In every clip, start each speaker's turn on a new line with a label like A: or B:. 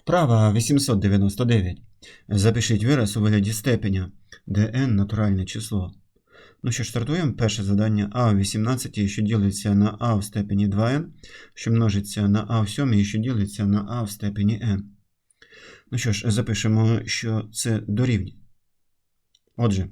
A: Вправа 899. Запишіть вираз у вигляді степеня, де натуральне число. Ну що ж, стартуємо. Перше завдання а в 18, що ділиться на а в степені 2n, що множиться на а в 7, що ділиться на а в степені n. Ну що ж, запишемо, що це дорівнює. Отже,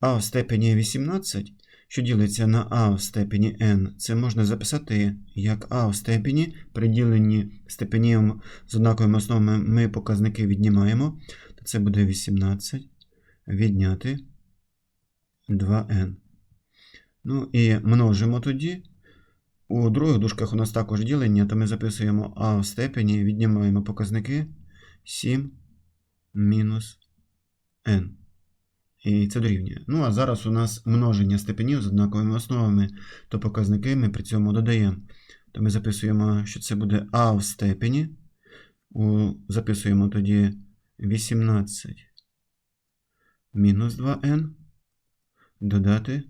A: а в степені 18, що ділиться на а в степені n, це можна записати як а в степені, при діленні степенів з однаковими основами ми показники віднімаємо, то це буде 18 відняти 2n. Ну і множимо тоді. У других дужках у нас також ділення, то ми записуємо а в степені, віднімаємо показники 7 мінус n. І це дорівнює. Ну, а зараз у нас множення степенів з однаковими основами, то показники ми при цьому додаємо. То ми записуємо, що це буде а в степені. У, записуємо тоді 18 мінус 2n. Додати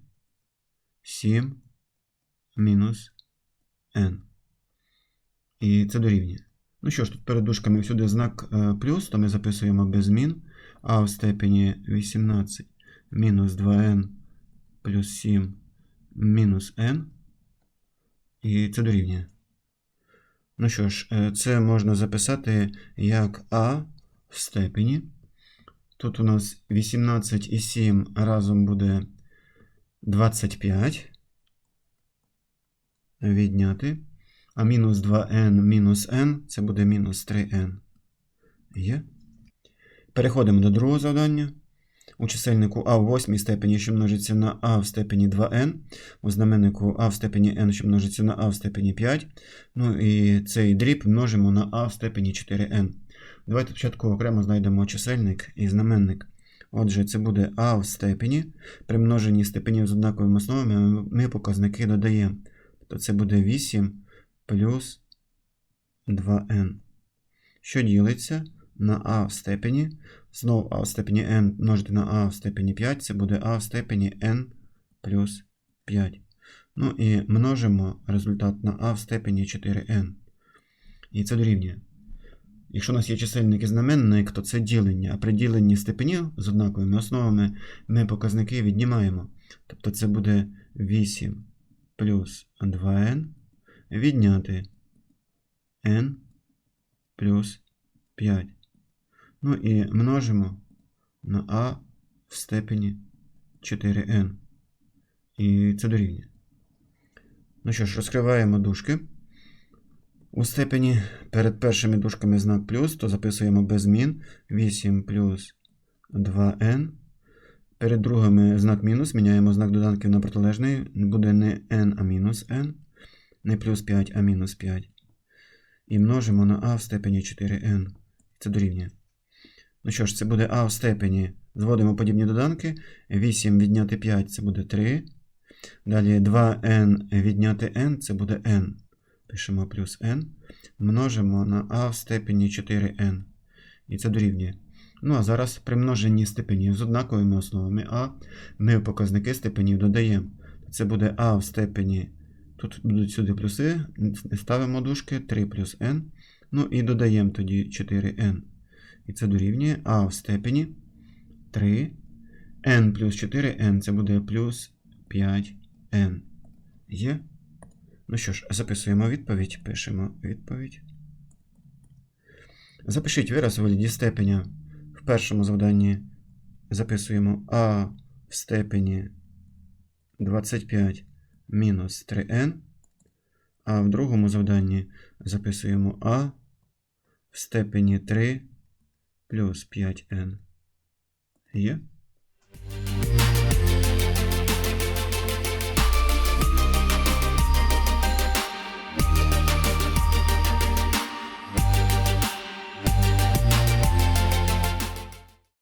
A: 7 мінус n. І це дорівнює. Ну що ж, тут перед дужками всюди знак е, плюс, то ми записуємо без змін. А в степені 18 мінус 2n плюс 7 мінус n. І це дорівнює. Ну що ж, е, це можна записати як а в степені. Тут у нас 18 і 7 разом буде 25. Відняти. А мінус 2n мінус n це буде мінус 3n. Є. Переходимо до другого завдання. У чисельнику а в восьмій степені, що множиться на а в степені 2n. У знаменнику а в степені n, що множиться на а в степені 5. Ну і цей дріб множимо на а в степені 4n. Давайте спочатку окремо знайдемо чисельник і знаменник. Отже, це буде а в степені. При множенні степенів з однаковими основами ми показники додаємо. Тобто це буде 8 плюс 2n. Що ділиться на а в степені. Знову а в степені n множити на а в степені 5, це буде а в степені n плюс 5. Ну і множимо результат на а в степені 4n. І це дорівнює. Якщо у нас є чисельник і знаменник, то це ділення. А при діленні степенів з однаковими основами ми показники віднімаємо. Тобто це буде 8 плюс 2n відняти n плюс 5. Ну і множимо на а в степені 4n. І це дорівнює. Ну що ж, розкриваємо дужки. У степені перед першими дужками знак плюс, то записуємо без змін 8 плюс 2n. Перед другими знак мінус, міняємо знак доданків на протилежний. Буде не n, а мінус n. Не плюс 5, а мінус 5. І множимо на а в степені 4n. Це дорівнює. Ну що ж, це буде а в степені. Зводимо подібні доданки. 8 відняти 5 це буде 3. Далі 2n відняти n це буде n. Пишемо плюс n. Множимо на а в степені 4n. І це дорівнює. Ну, а зараз при множенні степенів з однаковими основами а ми показники степенів додаємо. Це буде а в степені. Тут будуть сюди плюси. Ставимо дужки 3 плюс n. Ну і додаємо тоді 4n. І це дорівнює а в степені 3. n плюс 4n це буде плюс 5n. Є? Ну що ж, записуємо відповідь, пишемо відповідь. Запишіть вираз у вигляді степеня. В першому завданні записуємо а в степені 25 мінус 3n. А в другому завданні записуємо а в степені 3 плюс 5n. Є?